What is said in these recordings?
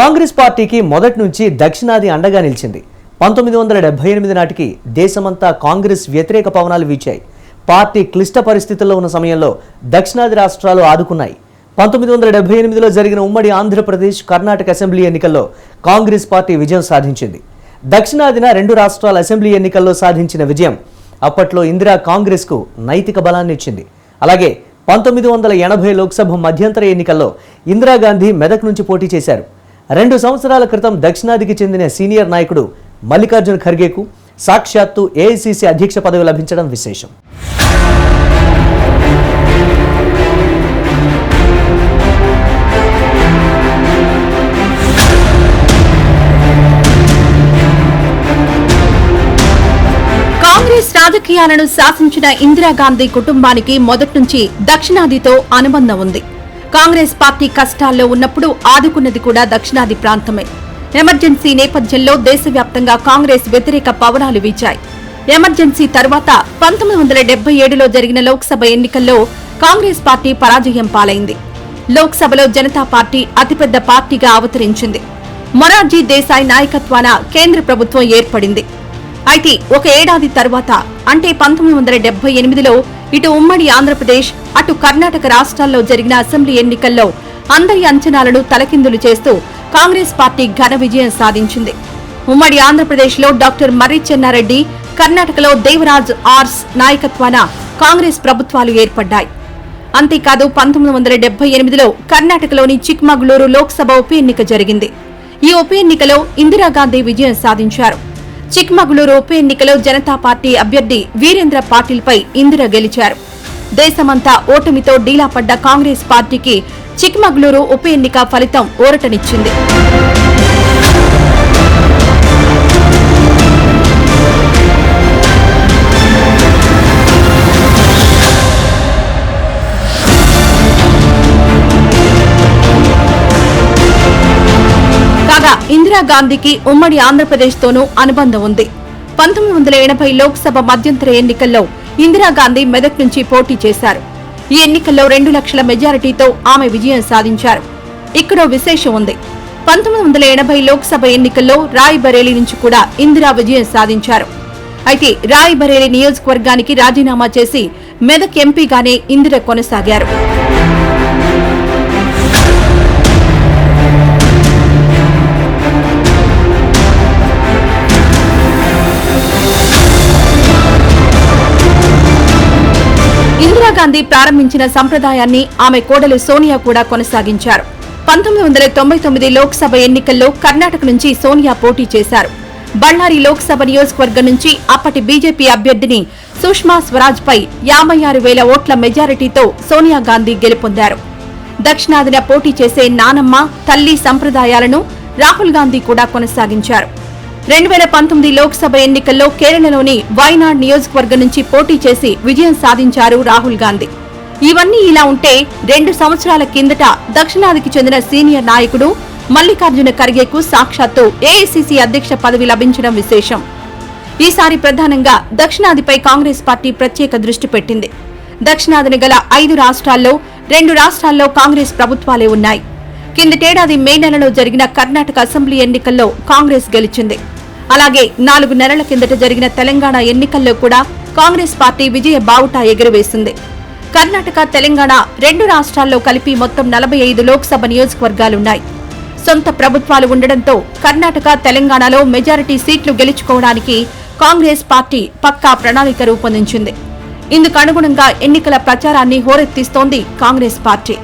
కాంగ్రెస్ పార్టీకి మొదటి నుంచి దక్షిణాది అండగా నిలిచింది. పంతొమ్మిది వందల డెబ్బై ఎనిమిది నాటికి దేశమంతా కాంగ్రెస్ వ్యతిరేక పవనాలు వీచాయి. పార్టీ క్లిష్ట పరిస్థితుల్లో ఉన్న సమయంలో దక్షిణాది రాష్ట్రాలు ఆదుకున్నాయి. పంతొమ్మిది వందల డెబ్బై ఎనిమిదిలో జరిగిన ఉమ్మడి ఆంధ్రప్రదేశ్ కర్ణాటక అసెంబ్లీ ఎన్నికల్లో కాంగ్రెస్ పార్టీ విజయం సాధించింది. దక్షిణాదిన రెండు రాష్ట్రాల అసెంబ్లీ ఎన్నికల్లో సాధించిన విజయం అప్పట్లో ఇందిరా కాంగ్రెస్కు నైతిక బలాన్ని ఇచ్చింది. అలాగే పంతొమ్మిది వందల ఎనభై లోక్సభ మధ్యంతర ఎన్నికల్లో ఇందిరాగాంధీ మెదక్ నుంచి పోటీ చేశారు. రెండు సంవత్సరాల క్రితం దక్షిణాదికి చెందిన సీనియర్ నాయకుడు మల్లికార్జున ఖర్గేకు సాక్షాత్తు ఏఐసిసి అధ్యక్ష పదవి లభించడం విశేషం. కాంగ్రెస్ రాజకీయాలను శాసించిన ఇందిరాగాంధీ కుటుంబానికి మొదటి నుంచి దక్షిణాదితో అనుబంధం ఉంది. కాంగ్రెస్ పార్టీ కష్టాల్లో ఉన్నప్పుడు ఆదుకున్నది కూడా దక్షిణాది ప్రాంతమే. ఎమర్జెన్సీ నేపథ్యంలో దేశవ్యాప్తంగా కాంగ్రెస్ వ్యతిరేక పవనాలు వీచాయి. ఎమర్జెన్సీ తర్వాత పంతొమ్మిది వందల డెబ్బై ఏడులో జరిగిన లోక్సభ ఎన్నికల్లో కాంగ్రెస్ పార్టీ పరాజయం పాలైంది. లోక్సభలో జనతా పార్టీ అతిపెద్ద పార్టీగా అవతరించింది. మొరార్జీ దేశాయ్ నాయకత్వాన కేంద్ర ప్రభుత్వం ఏర్పడింది. అయితే ఒక ఏడాది తర్వాత అంటే పంతొమ్మిది వందల డెబ్బై ఎనిమిదిలో ఇటు ఉమ్మడి ఆంధ్రప్రదేశ్ అటు కర్ణాటక రాష్ట్రాల్లో జరిగిన అసెంబ్లీ ఎన్నికల్లో అందరి అంచనాలను తలకిందులు చేస్తూ కాంగ్రెస్ పార్టీ ఘన విజయం సాధించింది. ఉమ్మడి ఆంధ్రప్రదేశ్లో డాక్టర్ మర్రి చెన్నారెడ్డి కర్ణాటకలో దేవరాజ్ ఆర్స్ నాయకత్వాన కాంగ్రెస్ ప్రభుత్వాలు ఏర్పడ్డాయి. అంతేకాదు పంతొమ్మిది వందల డెబ్బై ఎనిమిదిలో కర్ణాటకలోని చిక్మగళూరు లోక్సభ ఉప ఎన్నిక జరిగింది. ఈ ఉప ఎన్నికలో ఇందిరాగాంధీ విజయం సాధించారు. చిక్మగళూరు ఉప ఎన్నికలో జనతా పార్టీ అభ్యర్థి వీరేంద్ర పాటిల్పై ఇందిర గెలిచారు. దేశమంతా ఓటమితో డీలా పడ్డ కాంగ్రెస్ పార్టీకి చిక్మగళూరు ఉప ఎన్నిక ఫలితం ఊరటనిచ్చింది. ఇందిరాగాంధీకి ఉమ్మడి ఆంధ్రప్రదేశ్తోనూ అనుబంధం ఉంది. పంతొమ్మిది వందల ఎనభై లోక్సభ మధ్యంతర ఎన్నికల్లో ఇందిరాగాంధీ మెదక్ నుంచి పోటీ చేశారు. ఈ ఎన్నికల్లో రెండు లక్షల మెజారిటీతో ఆమె విజయం సాధించారు. ఇక్కడో విశేషం ఉంది. పంతొమ్మిది వందల ఎనభై లోక్సభ ఎన్నికల్లో రాయ్ బరేలీ నుంచి కూడా ఇందిరా విజయం సాధించారు. అయితే రాయ్ బరేలీ నియోజకవర్గానికి రాజీనామా చేసి మెదక్ ఎంపీగానే ఇందిర కొనసాగారు. ఇందిరాగాంధీ ప్రారంభించిన సంప్రదాయాన్ని ఆమె కోడలు సోనియా కూడా కొనసాగించారు. పంతొమ్మిది వందల తొంభై తొమ్మిది లోక్సభ ఎన్నికల్లో కర్ణాటక నుంచి సోనియా పోటీ చేశారు. బళ్ళారి లోక్సభ నియోజకవర్గం నుంచి అప్పటి బీజేపీ అభ్యర్థిని సుష్మా స్వరాజ్ పై యాభై ఆరు వేల ఓట్ల మెజారిటీతో సోనియా గాంధీ గెలుపొందారు. దక్షిణాదిన పోటీ చేసే నానమ్మ తల్లి సంప్రదాయాలను రాహుల్ గాంధీ కూడా కొనసాగించారు. రెండు వేల పంతొమ్మిది లోక్సభ ఎన్నికల్లో కేరళలోని వైనాడ్ నియోజకవర్గం నుంచి పోటీ చేసి విజయం సాధించారు రాహుల్ గాంధీ. ఇవన్నీ ఇలా ఉంటే రెండు సంవత్సరాల కిందట దక్షిణాదికి చెందిన సీనియర్ నాయకుడు మల్లికార్జున ఖర్గేకు సాక్షాత్తు ఏఐసీసీ అధ్యక్ష పదవి లభించడం విశేషం. ఈసారి ప్రధానంగా దక్షిణాదిపై కాంగ్రెస్ పార్టీ ప్రత్యేక దృష్టి పెట్టింది. దక్షిణాదిని గల ఐదు రాష్ట్రాల్లో రెండు రాష్ట్రాల్లో కాంగ్రెస్ ప్రభుత్వాలే ఉన్నాయి. కిందటేడాది మే నెలలో జరిగిన కర్ణాటక అసెంబ్లీ ఎన్నికల్లో కాంగ్రెస్ గెలిచింది. అలాగే నాలుగు నెలల కిందట జరిగిన తెలంగాణ ఎన్నికల్లో కూడా కాంగ్రెస్ పార్టీ విజయ బావుట ఎగురవేసింది. కర్ణాటక తెలంగాణ రెండు రాష్ట్రాల్లో కలిపి మొత్తం నలభై ఐదు లోక్సభ నియోజకవర్గాలున్నాయి. సొంత ప్రభుత్వాలు ఉండడంతో కర్ణాటక తెలంగాణలో మెజారిటీ సీట్లు గెలుచుకోవడానికి కాంగ్రెస్ పార్టీ పక్కా ప్రణాళిక రూపొందించింది. ఇందుకు అనుగుణంగా ఎన్నికల ప్రచారాన్ని హోరెత్తిస్తోంది కాంగ్రెస్ పార్టీ.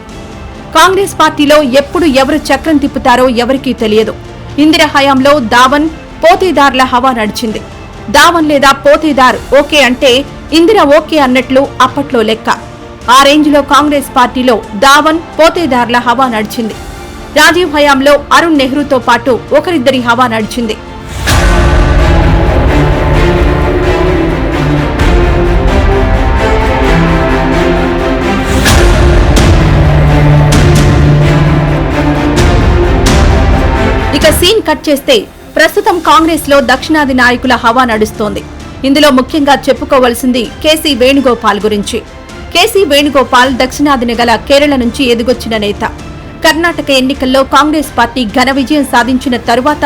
కాంగ్రెస్ పార్టీలో ఎప్పుడు ఎవరు చక్రం తిప్పుతారో ఎవరికీ తెలియదు. ఇందిర హయాంలో దావన్ పోతేదార్ల హవా నడిచింది. దావన్ లేదా పోతేదార్ ఓకే అంటే ఇందిర ఓకే అన్నట్లు అప్పట్లో లెక్క. ఆ రేంజ్లో కాంగ్రెస్ పార్టీలో దావన్ పోతేదార్ల హవా నడిచింది. రాజీవ్ హయాంలో అరుణ్ నెహ్రూతో పాటు ఒకరిద్దరి హవా నడిచింది. ఇక సీన్ కట్ చేస్తే ప్రస్తుతం కాంగ్రెస్లో దక్షిణాది నాయకుల హవా నడుస్తోంది. ఇందులో ముఖ్యంగా చెప్పుకోవలసింది కేసీ వేణుగోపాల్ గురించి. కేసీ వేణుగోపాల్ దక్షిణాదిన గల కేరళ నుంచి ఎదిగొచ్చిన నేత. కర్ణాటక ఎన్నికల్లో కాంగ్రెస్ పార్టీ ఘన విజయం సాధించిన తరువాత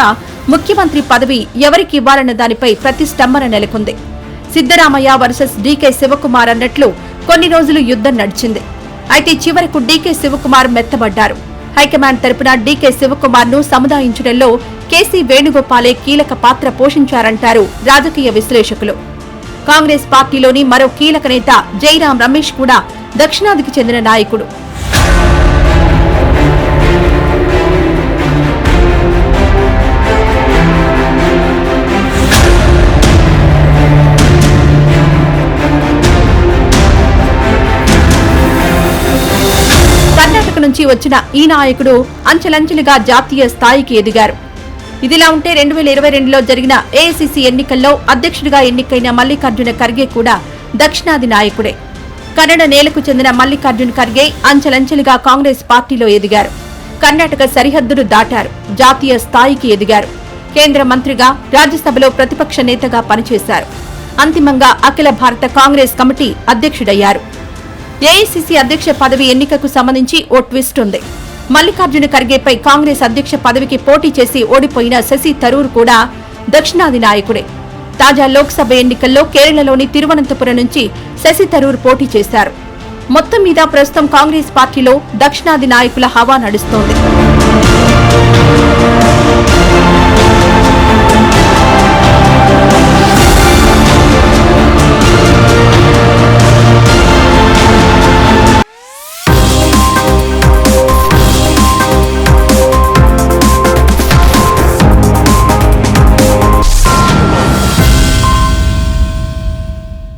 ముఖ్యమంత్రి పదవి ఎవరికి ఇవ్వాలన్న దానిపై ప్రతిష్టంభన నెలకొంది. సిద్దరామయ్య వర్సెస్ డీకే శివకుమార్ అన్నట్లు కొన్ని రోజులు యుద్ధం నడిచింది. అయితే చివరకు డీకే శివకుమార్ మెత్తబడ్డారు. హైకమాండ్ తరపున డీకే శివకుమార్ను సముదాయించడంలో కేసీ వేణుగోపాలే కీలక పాత్ర పోషించారంటారు రాజకీయ విశ్లేషకులు. కాంగ్రెస్ పార్టీలోని మరో కీలక నేత జైరాం రమేష్ కూడా దక్షిణాదికి చెందిన నాయకుడు. నుంచి వచ్చిన ఈ నాయకుడు అంచెలంచెలుగా జాతీయ స్థాయికి ఎదిగారు. ఇదిలా ఉంటే రెండు వేల ఇరవై రెండులో జరిగిన ఏఐసిసి ఎన్నికల్లో అధ్యక్షుడిగా ఎన్నికైన మల్లికార్జున ఖర్గే కూడా దక్షిణాది నాయకుడే. కన్నడ నేలకు చెందిన మల్లికార్జున ఖర్గే అంచెలంచెలుగా కాంగ్రెస్ పార్టీలో ఎదిగారు. కర్ణాటక సరిహద్దులు దాటారు. జాతీయ స్థాయికి ఎదిగారు. కేంద్ర మంత్రిగా రాజ్యసభలో ప్రతిపక్ష నేతగా పనిచేశారు. అంతిమంగా అఖిల భారత కాంగ్రెస్ కమిటీ అధ్యక్షుడయ్యారు. ఏఐసిసి అధ్యక్ష పదవి ఎన్నికకు సంబంధించి ఓ ట్విస్ట్ ఉంది. మల్లికార్జున ఖర్గేపై కాంగ్రెస్ అధ్యక్ష పదవికి పోటీ చేసి ఓడిపోయిన శశి థరూర్ కూడా దక్షిణాది నాయకుడే. తాజా లోక్సభ ఎన్నికల్లో కేరళలోని తిరువనంతపురం నుంచి శశి థరూర్ పోటీ చేశారు. మొత్తం మీద ప్రస్తుతం కాంగ్రెస్ పార్టీలో దక్షిణాది నాయకుల హవా నడుస్తోంది.